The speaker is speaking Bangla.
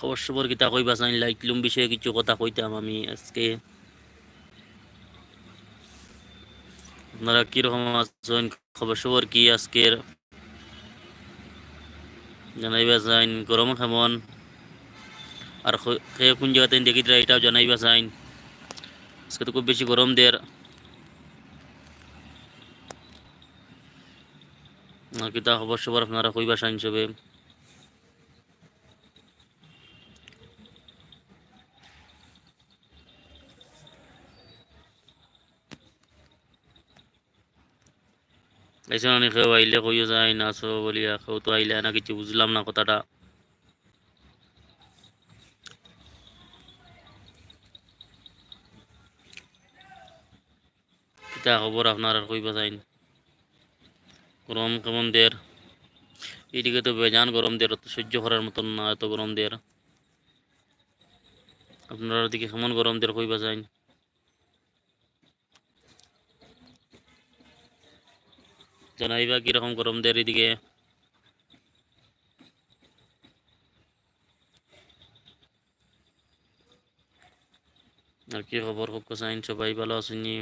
খবর সবর কিতা কইবা চাই লাইটলুম বিষয়ে কিছু কথা কইতাম আমি আজকে। আপনারা কীরকম আছেন খবর সবর কি আজকের? জানাইবা চাইন গরম কেমন? আর সে কোন জায়গাতে দেখি এটাও জানাইবা চাইন আজকে তো খুব বেশি গরম দের। কিতা খবর সবর আপনারা কইবা চাইন সবে? এসে অনেক কেউ আইলে কইও যায় না সো বলিয়া কেউ তো আইলে না কিছু বুঝলাম না কথাটা কিতা খবর আপনার আর কইবা যাইন গরম কেমন দের এইদিকে তো বেজান গরম দের সহ্য করার মতন না এত গরম দের আপনার দিকে কেমন গরম দের কইবা যাইন জানাইবা কীরকম গরম দের এদিকে আর কি খবর খুব চাইন সবাই ভালো আছেন নি?